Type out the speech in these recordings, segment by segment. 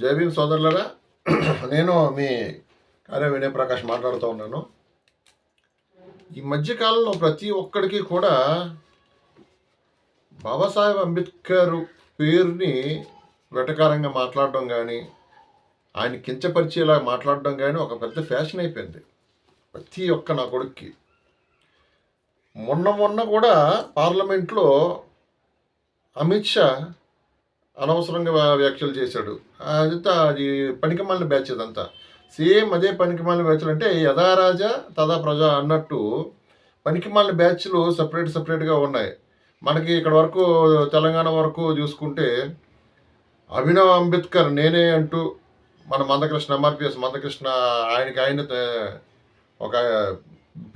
జై భీమ్ సోదరులరా నేను మీ కార్య వినయ్ ప్రకాష్ మాట్లాడుతూ ఉన్నాను. ఈ మధ్యకాలంలో ప్రతి ఒక్కడికి కూడా బాబాసాహెబ్ అంబేద్కర్ పేరుని వెటకారంగా మాట్లాడడం కానీ ఆయన కించపరిచేలా మాట్లాడడం కానీ ఒక పెద్ద ఫ్యాషన్ అయిపోయింది ప్రతి ఒక్క నా కొడుక్కి. మొన్న మొన్న కూడా పార్లమెంట్లో అమిత్ షా అనవసరంగా వ్యాఖ్యలు చేశాడు. అదంతా అది పనికిమాలిన బ్యాచ్ అదంతా. సేమ్ అదే పనికిమాలిన బ్యాచ్లు అంటే యథా రాజా తదా ప్రజా అన్నట్టు పనికిమాలిన బ్యాచ్లు సపరేట్ సపరేట్గా ఉన్నాయి. మనకి ఇక్కడ వరకు తెలంగాణ వరకు చూసుకుంటే అభినవ్ అంబేద్కర్ నేనే అంటూ మన మందకృష్ణ ఎంఆర్పిఎస్ మందకృష్ణ ఆయనకి ఆయన ఒక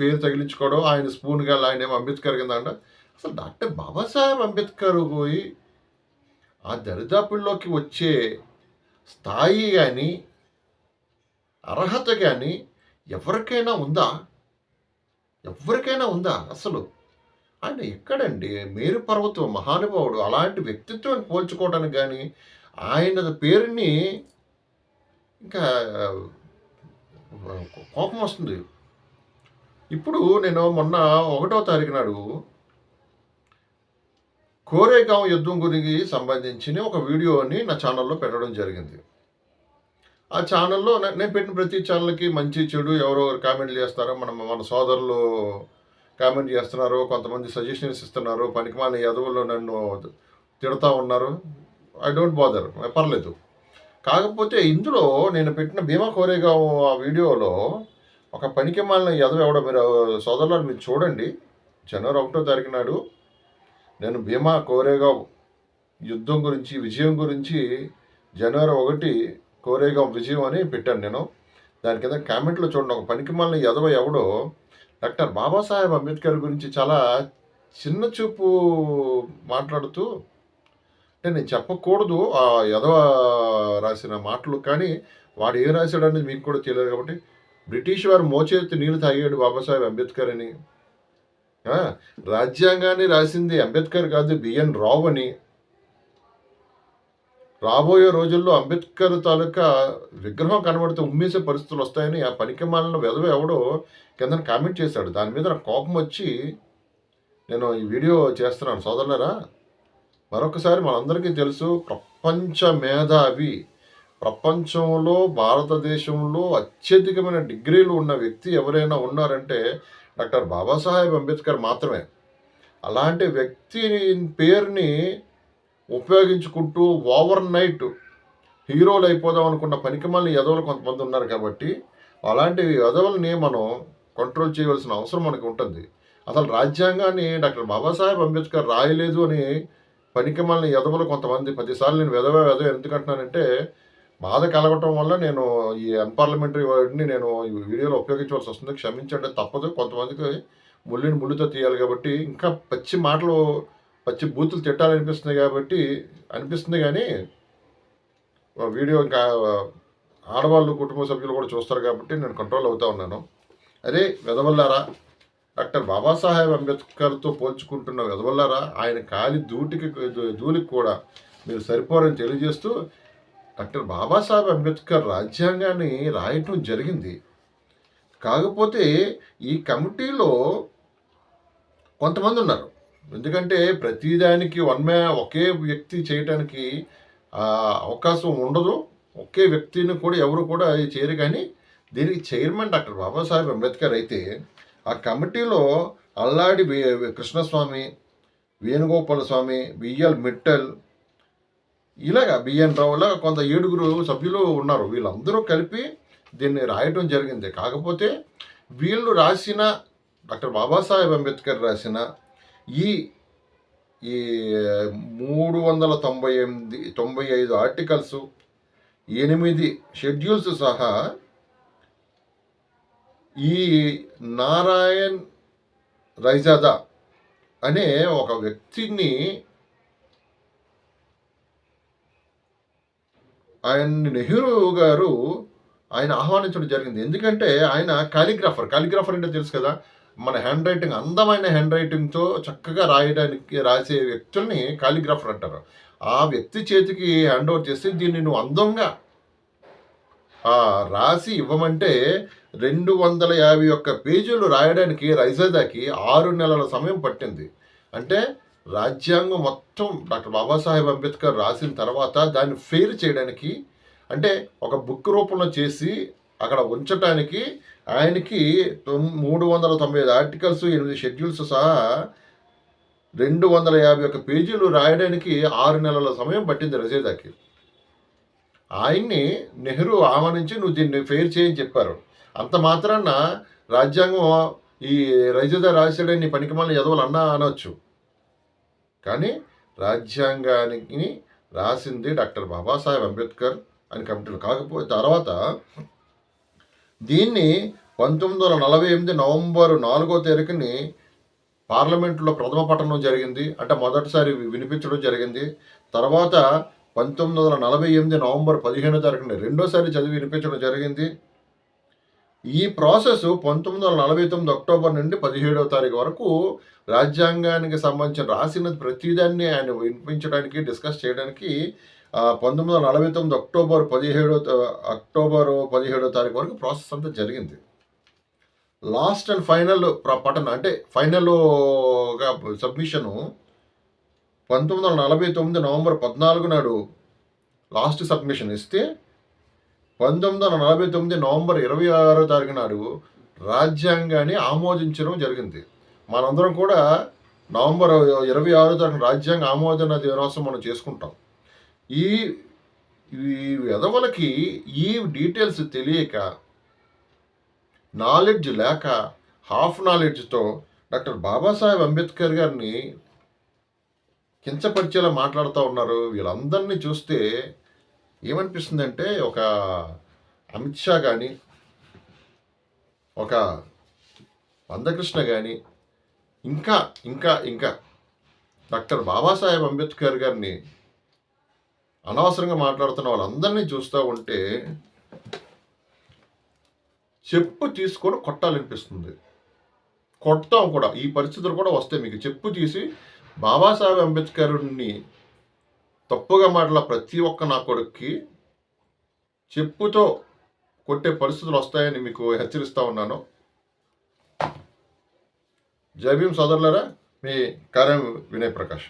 పేరు తగిలించుకోవడం ఆయన స్పూన్గా ఆయన ఏమో అంబేద్కర్ కింద అంట. అసలు డాక్టర్ బాబాసాహెబ్ అంబేద్కర్ పోయి ఆ దరిదాపుల్లోకి వచ్చే స్థాయి కానీ అర్హత కానీ ఎవరికైనా ఉందా? ఎవరికైనా ఉందా అసలు? ఆయన ఎక్కడండి? మేరు పర్వతం మహానుభావుడు అలాంటి వ్యక్తిత్వాన్ని పోల్చుకోవడానికి కానీ ఆయన పేరుని ఇంకా కోపం వస్తుంది. ఇప్పుడు నేను మొన్న ఒకటో తారీఖు నాడు కోరేగాం యుద్ధం గురించి సంబంధించిన ఒక వీడియోని నా ఛానల్లో పెట్టడం జరిగింది. ఆ ఛానల్లో నేను పెట్టిన ప్రతి ఛానల్కి మంచి చెడు ఎవరో కామెంట్లు చేస్తారో మన మన సోదరులు కామెంట్ చేస్తున్నారు కొంతమంది సజెషన్స్ ఇస్తున్నారు పనికిమాల యదవులు నన్ను తిడతా ఉన్నారు. ఐ డోంట్ బాదర్ పర్లేదు. కాకపోతే ఇందులో నేను పెట్టిన భీమా కోరేగాం ఆ వీడియోలో ఒక పనికిమాలిన యదవ ఎవడో మీరు సోదరులు మీరు చూడండి. జనవరి ఒకటో తారీఖు నాడు నేను భీమా కోరేగావ్ యుద్ధం గురించి విజయం గురించి జనవరి ఒకటి కోరేగావ్ విజయం అని పెట్టాను నేను. దాని కింద కామెంట్లో చూడండి ఒక పనికిమాలిన యదవ ఎవడో డాక్టర్ బాబాసాహెబ్ అంబేద్కర్ గురించి చాలా చిన్న చూపు మాట్లాడుతూ అంటే నేను చెప్పకూడదు ఆ యదవ రాసిన మాటలు కానీ వాడు ఏం రాశాడనేది మీకు కూడా తెలియదు కాబట్టి బ్రిటిష్ వారు మోచేతి నీళ్ళు తాగాడు బాబాసాహెబ్ అంబేద్కర్ అని. రాజ్యాంగాన్ని రాసింది అంబేద్కర్ కాదు బిఎన్ రావు అని. రాబోయే రోజుల్లో అంబేద్కర్ తాలూకా విగ్రహం కనబడితే ఉమ్మేసే పరిస్థితులు వస్తాయని ఆ పనికిమాలను వెధవ ఎవడో కింద కామెంట్ చేశాడు. దాని మీద నాకు కోపం వచ్చి నేను ఈ వీడియో చేస్తున్నాను. సోదరులరా మరొకసారి మనందరికీ తెలుసు ప్రపంచ మేధావి ప్రపంచంలో భారతదేశంలో అత్యధికమైన డిగ్రీలు ఉన్న వ్యక్తి ఎవరైనా ఉన్నారంటే డాక్టర్ బాబాసాహెబ్ అంబేద్కర్ మాత్రమే. అలాంటి వ్యక్తి పేరుని ఉపయోగించుకుంటూ ఓవర్ నైట్ హీరోలు అయిపోదాం అనుకున్న పనికిమాలిన యదవులు కొంతమంది ఉన్నారు కాబట్టి అలాంటి యదవుల్ని మనం కంట్రోల్ చేయవలసిన అవసరం మనకు ఉంటుంది. అసలు రాజ్యాంగాన్ని డాక్టర్ బాబాసాహెబ్ అంబేద్కర్ రాయలేదు అని పనికిమాలిన యదవులు కొంతమంది పదిసార్లు నేను వెదవ వెదవ ఎందుకంటున్నానంటే బాధ కలగటం వల్ల నేను ఈ అన్పార్లమెంటరీ వర్డ్ని నేను ఈ వీడియోలో ఉపయోగించవలసి వస్తుంది. క్షమించండి తప్పదు. కొంతమందికి ముళ్ళుని ముళ్ళుతో తీయాలి కాబట్టి ఇంకా పచ్చి మాటలు పచ్చి బూతులు తిట్టాలనిపిస్తుంది కాబట్టి అనిపిస్తుంది కానీ వీడియో ఇంకా ఆడవాళ్ళు కుటుంబ సభ్యులు కూడా చూస్తారు కాబట్టి నేను కంట్రోల్ అవుతా ఉన్నాను. అరే వెదవల్లారా డాక్టర్ బాబాసాహెబ్ అంబేద్కర్తో పోల్చుకుంటున్న వెదవల్లారా ఆయన కాలి దూటికి దూలికి కూడా మీరు సరిపోరని తెలియజేస్తూ డాక్టర్ బాబాసాహెబ్ అంబేద్కర్ రాజ్యాంగాన్ని రాయటం జరిగింది. కాకపోతే ఈ కమిటీలో కొంతమంది ఉన్నారు. ఎందుకంటే ప్రతిదానికి వన్ మ్యా ఒకే వ్యక్తి చేయటానికి అవకాశం ఉండదు. ఒకే వ్యక్తిని కూడా ఎవరు కూడా చేయరు. కానీ దీనికి చైర్మన్ డాక్టర్ బాబాసాహెబ్ అంబేద్కర్ అయితే ఆ కమిటీలో అల్లాడి కృష్ణస్వామి వేణుగోపాల స్వామి విఎల్ మిట్టల్ ఇలాగ బిఎన్ రావు ఇలాగ కొంత ఏడుగురు సభ్యులు ఉన్నారు. వీళ్ళందరూ కలిపి దీన్ని రాయటం జరిగింది. కాకపోతే వీళ్ళు రాసిన డాక్టర్ బాబాసాహెబ్ అంబేద్కర్ రాసిన ఈ ఈ మూడు వందల తొంభై ఎనిమిది తొంభై ఐదు ఆర్టికల్స్ ఎనిమిది షెడ్యూల్స్ సహా ఈ నారాయణ్ రైజాదా అనే ఒక వ్యక్తిని ఆయన నెహ్రూ గారు ఆయన ఆహ్వానించడం జరిగింది. ఎందుకంటే ఆయన కాలిగ్రాఫర్. కాలిగ్రాఫర్ అంటే తెలుసు కదా మన హ్యాండ్ రైటింగ్ అందమైన హ్యాండ్ రైటింగ్తో చక్కగా రాయడానికి రాసే వ్యక్తుల్ని కాలిగ్రాఫర్ అంటారు. ఆ వ్యక్తి చేతికి హ్యాండ్ ఓవర్ చేసి దీన్ని నువ్వు అందంగా రాసి ఇవ్వమంటే రెండు వందల యాభై ఒక్క పేజీలు రాయడానికి రైజాదాకి ఆరు నెలల సమయం పట్టింది. అంటే రాజ్యాంగం మొత్తం డాక్టర్ బాబాసాహెబ్ అంబేద్కర్ రాసిన తర్వాత దాన్ని ఫెయిర్ చేయడానికి అంటే ఒక బుక్ రూపంలో చేసి అక్కడ ఉంచటానికి ఆయనకి మూడు వందల తొంభై ఐదు ఆర్టికల్స్ ఎనిమిది షెడ్యూల్స్ సహా రెండు వందల యాభై ఒక్క పేజీలు రాయడానికి ఆరు నెలల సమయం పట్టింది రజేదాకి ఆయన్ని నెహ్రూ ఆహ్వానించి నువ్వు దీన్ని ఫెయిర్ చేయని చెప్పారు. అంత మాత్రాన రాజ్యాంగం ఈ రజద రాశాడని పనికిమాలిన ఎదవలు అన్నా అనొచ్చు. కానీ రాజ్యాంగానికి రాసింది డాక్టర్ బాబాసాహెబ్ అంబేద్కర్ అని కమిటీలు కాకపోతే తర్వాత దీన్ని పంతొమ్మిది వందల నలభై ఎనిమిది నవంబర్ నాలుగో తారీఖుని పార్లమెంట్లో ప్రథమ పఠనం జరిగింది. అంటే మొదటిసారి వినిపించడం జరిగింది. తర్వాత పంతొమ్మిది వందల నలభై ఎనిమిది నవంబర్ పదిహేనో తారీఖున రెండోసారి చదివి వినిపించడం జరిగింది. ఈ ప్రాసెస్ పంతొమ్మిది వందల నలభై తొమ్మిది అక్టోబర్ నుండి పదిహేడవ తారీఖు వరకు రాజ్యాంగానికి సంబంధించిన రాసిన ప్రతిదాన్ని ఆయన వినిపించడానికి డిస్కస్ చేయడానికి పంతొమ్మిది వందల నలభై తొమ్మిది అక్టోబర్ పదిహేడో అక్టోబర్ పదిహేడో తారీఖు వరకు ప్రాసెస్ అంతా జరిగింది. లాస్ట్ అండ్ ఫైనల్ ప్ర- అంటే ఫైనల్గా సబ్మిషను పంతొమ్మిది వందల నలభై తొమ్మిది నవంబర్ పద్నాలుగు నాడు లాస్ట్ సబ్మిషన్ ఇస్తే పంతొమ్మిది వందల నలభై తొమ్మిది నవంబర్ ఇరవై ఆరో తారీఖు నాడు రాజ్యాంగాన్ని ఆమోదించడం జరిగింది. మనందరం కూడా నవంబర్ ఇరవై ఆరో తారీఖు రాజ్యాంగ ఆమోదన దినోత్సవం మనం చేసుకుంటాం. ఈ ఈ విధవలకి ఈ డీటెయిల్స్ తెలియక నాలెడ్జ్ లేక హాఫ్ నాలెడ్జ్తో డాక్టర్ బాబాసాహెబ్ అంబేద్కర్ గారిని కించపరిచేలా మాట్లాడుతూ ఉన్నారు. వీళ్ళందరినీ చూస్తే ఏమనిపిస్తుందంటే ఒక అమిత్ షా కానీ ఒక మందకృష్ణ కానీ ఇంకా ఇంకా ఇంకా డాక్టర్ బాబాసాహెబ్ అంబేద్కర్ గారిని అనవసరంగా మాట్లాడుతున్న వాళ్ళందరినీ చూస్తూ ఉంటే చెప్పు తీసుకొని కొట్టాలనిపిస్తుంది. కొడతాం కూడా. ఈ పరిస్థితులు కూడా వస్తాయి మీకు చెప్పు తీసి బాబాసాహెబ్ అంబేద్కర్ని తప్పుగా మాటల ప్రతి ఒక్క నా కొడుక్కి చెప్పుతో కొట్టే పరిస్థితులు వస్తాయని మీకు హెచ్చరిస్తూ ఉన్నాను. జై భీమ్ మీ కార్యం వినయ్ ప్రకాష్.